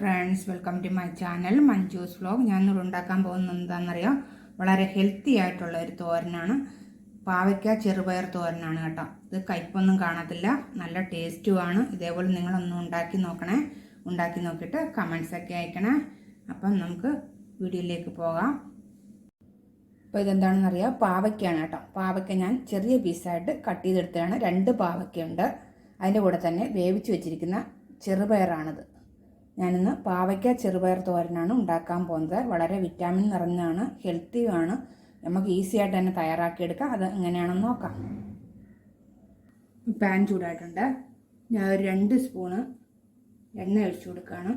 Friends welcome to my channel Manju's vlog ഞാൻ ഇന്ന് ഉണ്ടാക്കാൻ പോകുന്നത് എന്താണെന്നറിയാം? വളരെ ഹെൽത്തി ആയിട്ടുള്ള ഒരു തോരനാണ്. പാവയ്ക്ക ചെറുപയർ തോരനാണ് കേട്ടോ. ഇത് കയ്പൊന്നും കാണത്തില്ല. നല്ല ടേസ്റ്റുമാണ് ഇതേപോലെ നിങ്ങളൊന്നും ഉണ്ടാക്കി നോക്കണേ. ഉണ്ടാക്കി നോക്കിയിട്ട് കമൻസൊക്കെ അയക്കണേ. അപ്പം നമുക്ക് വീഡിയോയിലേക്ക് പോകാം. അപ്പോൾ ഇതെന്താണെന്നറിയാം? പാവയ്ക്കാണ് കേട്ടോ. പാവയ്ക്ക ഞാൻ ചെറിയ പീസായിട്ട് കട്ട് ചെയ്തെടുത്തതാണ്. രണ്ട് പാവയ്ക്കുണ്ട് അതിന്റെ കൂടെ തന്നെ വേവിച്ച് വെച്ചിരിക്കുന്ന ചെറുപയറാണിത്. ഞാനിന്ന് പാവയ്ക്ക ചെറുപയർ തോരനാണ് ഉണ്ടാക്കാൻ പോകുന്നത്. വളരെ വിറ്റാമിൻ നിറഞ്ഞതാണ് ഹെൽത്തിയുമാണ് നമുക്ക് ഈസി ആയിട്ട് തന്നെ തയ്യാറാക്കിയെടുക്കാം. അത് എങ്ങനെയാണെന്ന് നോക്കാം. പാൻ ചൂടായിട്ടുണ്ട്. ഞാൻ ഒരു രണ്ട് സ്പൂണ് എണ്ണ ഒഴിച്ചു കൊടുക്കുകയാണ്.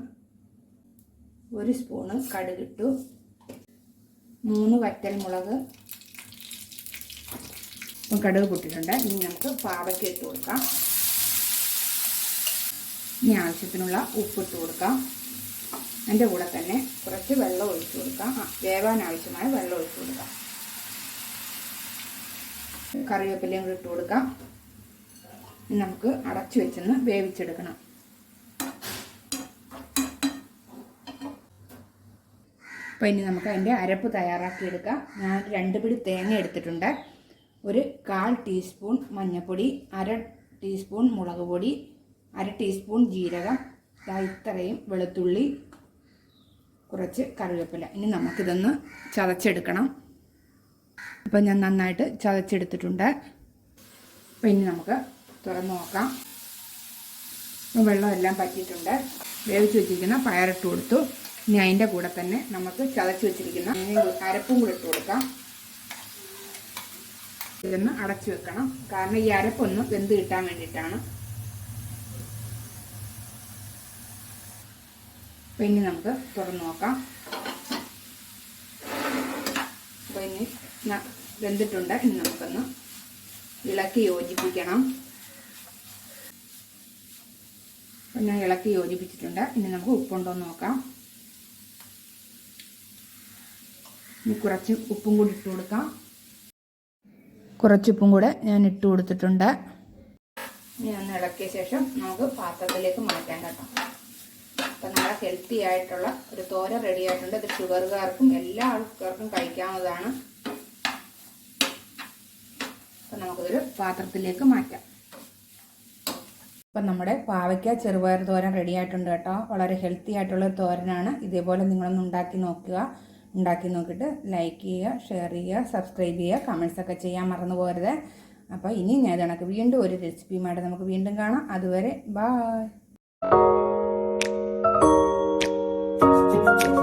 ഒരു സ്പൂണ് കടുകിട്ടു മൂന്ന് വറ്റൽ മുളക്. ഇപ്പം കടുക് പൊട്ടിട്ടുണ്ട് ഇനി നമുക്ക് പാവയ്ക്ക് ഇട്ട് കൊടുക്കാം. ഇനി ആവശ്യത്തിനുള്ള ഉപ്പിട്ട് കൊടുക്കാം. അതിന്റെ കൂടെ തന്നെ കുറച്ച് വെള്ളം ഒഴിച്ചു കൊടുക്കാം. വേവാൻ ആവശ്യമായ വെള്ളം ഒഴിച്ചു കൊടുക്കാം. കറിവേപ്പിലയും കൂടി ഇട്ട് കൊടുക്കാം. നമുക്ക് അടച്ചു വെച്ചൊന്ന് വേവിച്ചെടുക്കണം. അപ്പോൾ ഇനി നമുക്ക് അതിന്റെ അരപ്പ് തയ്യാറാക്കിയെടുക്കാം. ഞാൻ രണ്ട് പിടി തേങ്ങ എടുത്തിട്ടുണ്ട്. ഒരു കാൽ ടീസ്പൂൺ മഞ്ഞൾപ്പൊടി അര ടീസ്പൂൺ മുളക് പൊടി അര ടീസ്പൂൺ ജീരകം. ഇതാ ഇത്രയും വെളുത്തുള്ളി കുറച്ച് കറിവേപ്പില. ഇനി നമുക്കിതൊന്ന് ചതച്ചെടുക്കണം. അപ്പോൾ ഞാൻ നന്നായിട്ട് ചതച്ചെടുത്തിട്ടുണ്ട്. അപ്പോൾ ഇനി നമുക്ക് തുറന്ന് നോക്കാം. വെള്ളമെല്ലാം പറ്റിയിട്ടുണ്ട്. വേവിച്ച് വെച്ചിരിക്കുന്ന പയറിട്ട് കൊടുത്തു. ഇനി അതിന്റെ കൂടെ തന്നെ നമുക്ക് ചതച്ച് വെച്ചിരിക്കുന്ന അരപ്പും കൂടെ ഇട്ട് കൊടുക്കാം. ഇതൊന്ന് അടച്ചു വെക്കണം. കാരണം ഈ അരപ്പൊന്ന് വെന്ത് കിട്ടാൻ വേണ്ടിയിട്ടാണ്. അപ്പം ഇനി നമുക്ക് തുറന്ന് നോക്കാം. അപ്പോൾ ഇനി വെന്തിട്ടുണ്ട്. ഇനി നമുക്കൊന്ന് ഇളക്കി യോജിപ്പിക്കണം. പിന്നെ ഇളക്കി യോജിപ്പിച്ചിട്ടുണ്ട്. ഇനി നമുക്ക് ഉപ്പുണ്ടോ എന്ന് നോക്കാം. ഇനി കുറച്ച് ഉപ്പും കൂടി ഇട്ട് കൊടുക്കാം. കുറച്ച് ഉപ്പും കൂടെ ഞാൻ ഇട്ട് കൊടുത്തിട്ടുണ്ട്. ഇനി ഒന്ന് ഇളക്കിയ ശേഷം നമുക്ക് പാത്രത്തിലേക്ക് മാറ്റാൻ കേട്ടോ. അപ്പം നല്ല ഹെൽത്തി ആയിട്ടുള്ള ഒരു തോര റെഡി ആയിട്ടുണ്ട്. ഇത് ഷുഗറുകാർക്കും എല്ലാ ആൾക്കാർക്കും കഴിക്കാവുന്നതാണ്. അപ്പം നമുക്കിതൊരു പാത്രത്തിലേക്ക് മാറ്റാം. അപ്പം നമ്മുടെ പാവയ്ക്ക ചെറുപയർ തോരൻ റെഡി ആയിട്ടുണ്ട് കേട്ടോ. വളരെ ഹെൽത്തി ആയിട്ടുള്ള തോരനാണ്. ഇതേപോലെ നിങ്ങളൊന്ന് ഉണ്ടാക്കി നോക്കുക. ഉണ്ടാക്കി നോക്കിയിട്ട് ലൈക്ക് ചെയ്യുക ഷെയർ ചെയ്യുക സബ്സ്ക്രൈബ് ചെയ്യുക കമൻസ് ഒക്കെ ചെയ്യാൻ മറന്നു പോകരുത്. അപ്പോൾ ഇനി ഞാൻ കണക്ക് വീണ്ടും ഒരു റെസിപ്പിയുമായിട്ട് നമുക്ക് വീണ്ടും കാണാം. അതുവരെ ബായ് 嗯。